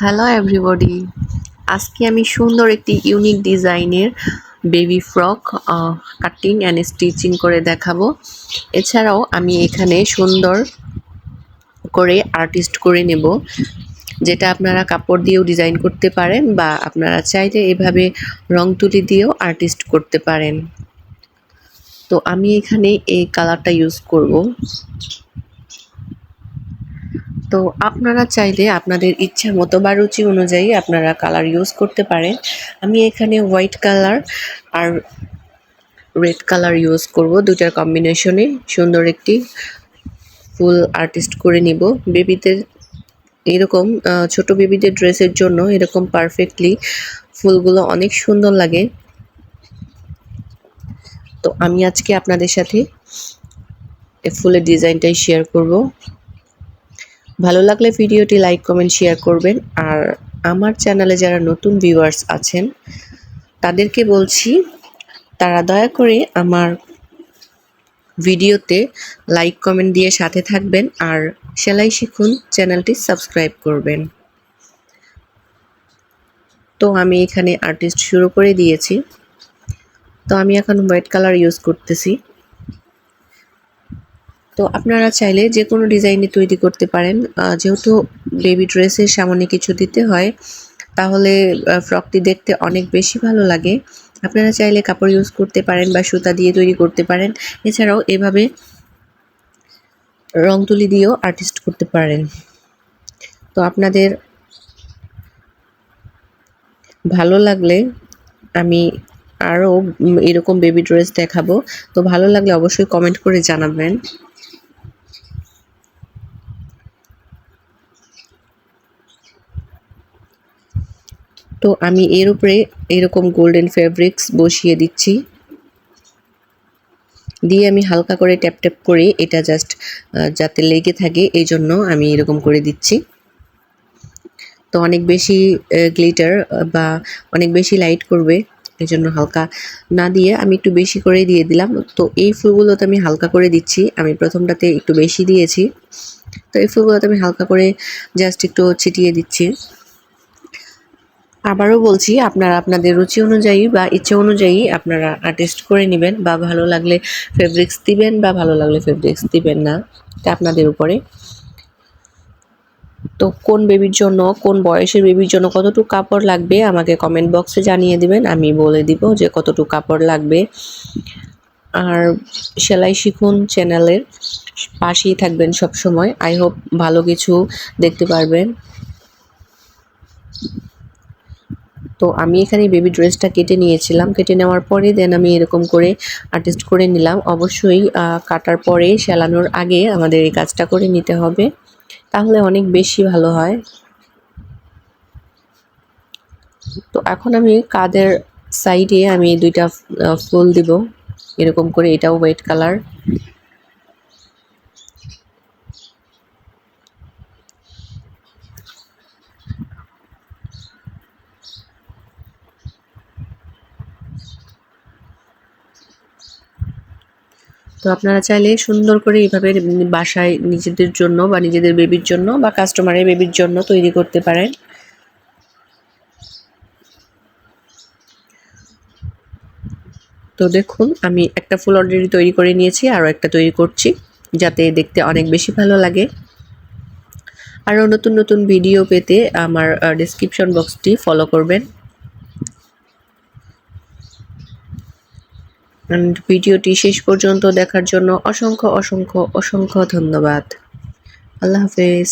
Hello everybody আজকে আমি সুন্দর একটি ইউনিক ডিজাইনের baby frock cutting and stitching করে দেখাবো। এছাড়াও আমি এখানে সুন্দর করে আর্টিস্ট করে নেব, যেটা আপনারা কাপড় দিয়েও ডিজাইন করতে পারেন বা আপনারা চাইলে এভাবে রং তুলি দিয়েও আর্টিস্ট করতে পারেন। তো আমি এখানে এই কালারটা ইউজ করব। তো আপনারা চাইলে আপনাদের ইচ্ছা মতো বা রুচি অনুযায়ী আপনারা কালার ইউজ করতে পারেন। আমি এখানে হোয়াইট কালার আর রেড কালার ইউজ করব দুটার কম্বিনেশনে সুন্দর একটি ফুল আর্টিস্ট করে নিব। বেবিদের এরকম ছোট বেবিদের ড্রেসের জন্য এরকম পারফেক্টলি ফুলগুলো অনেক সুন্দর লাগে। তো আমি আজকে আপনাদের সাথে ফুলের ডিজাইনটাই শেয়ার করব। ভালো লাগলে ভিডিওটি লাইক, কমেন্ট শেয়ার করবেন। আর আমার চ্যানেলে যারা নতুন ভিউয়ার্স আছেন, তাদেরকে বলছি, তারা দয়া করে আমার ভিডিওতে লাইক, কমেন্ট দিয়ে সাথে থাকবেন আর সেলাই শিখুন, চ্যানেলটি সাবস্ক্রাইব করবেন। তো আমি এখানে আর্টিস্ট শুরু করে দিয়েছি। তো আমি এখন হোয়াইট কালার ইউজ করতেছি। তো আপনারা চাইলে যে কোনো ডিজাইনে তৈরি করতে পারেন। যেহেতু বেবি ড্রেসের সামনে কিছু দিতে হয়, তাহলে ফ্রকটি দেখতে অনেক বেশি ভালো লাগে। আপনারা চাইলে কাপড় ইউজ করতে পারেন বা সুতা দিয়ে তৈরি করতে পারেন। এছাড়াও এভাবে রং তুলি দিয়েও আর্টিস্ট করতে পারেন। তো আপনাদের ভালো লাগলে আমি আরও এরকম বেবি ড্রেস দেখাবো। তো ভালো লাগলে অবশ্যই কমেন্ট করে জানাবেন। তো আমি এর উপরে এরকম গোল্ডেন ফেব্রিক্স বসিয়ে দিচ্ছি। দিয়ে আমি হালকা করে ট্যাপ ট্যাপ করে এটা জাস্ট যাতে লেগে থাকে এই জন্য আমি এরকম করে দিচ্ছি। তো অনেক বেশি গ্লিটার বা অনেক বেশি লাইট করবে এই জন্য হালকা না দিয়ে আমি একটু বেশি করে দিয়ে দিলাম। তো এই ফুলগুলোতে আমি হালকা করে দিচ্ছি। আমি প্রথমটাতে একটু বেশি দিয়েছি। তো এই ফুলগুলোতে আমি হালকা করে জাস্ট একটু ছিটিয়ে দিচ্ছি। আবারও বলছি, আপনারা আপনাদের রুচি অনুযায়ী বা ইচ্ছে অনুযায়ী আপনারা আর্টিস্ট করে নেবেন বা ভালো লাগলে ফেব্রিক্স দিবেন বা ভালো লাগলে ফেব্রিক্স দিবেন না। এটা আপনাদের উপরে। তো কোন বেবির জন্য, কোন বয়সের বেবির জন্য কতটুকু কাপড় লাগবে আমাকে কমেন্ট বক্সে জানিয়ে দিবেন, আমি বলে দিব যে কতটুকু কাপড় লাগবে। আর সেলাই শিখুন চ্যানেলের পাশেই থাকবেন সব সময় আই হোপ ভালো কিছু দেখতে পারবেন। তো আমি এখানে বেবি ড্রেসটা কেটে নিয়েছিলাম। কেটে নেওয়ার পরে দেন আমি এরকম করে আর্টিস্ট করে নিলাম। অবশ্যই কাটার পরে, সেলানোর আগে আমাদের এই কাজটা করে নিতে হবে। তাহলে অনেক বেশি ভালো হয়। তো এখন আমি কাদের সাইডে আমি দুইটা ফুল দিব। এরকম করে এটাও হোয়াইট কালার তো আপনারা চাইলে সুন্দর করে এইভাবে বাসায় নিজেদের জন্য বা নিজেদের বেবির জন্য বা কাস্টমারের বেবির জন্য তৈরি করতে পারেন। তো দেখুন, আমি একটা ফুল অলরেডি তৈরি করে নিয়েছি, আরও একটা তৈরি করছি, যাতে দেখতে অনেক বেশি ভালো লাগে। আরও নতুন নতুন ভিডিও পেতে আমার ডিসক্রিপশন বক্সটি ফলো করবেন। ভিডিওটি শেষ পর্যন্ত দেখার জন্য অসংখ্য অসংখ্য অসংখ্য ধন্যবাদ। আল্লাহ হাফেজ।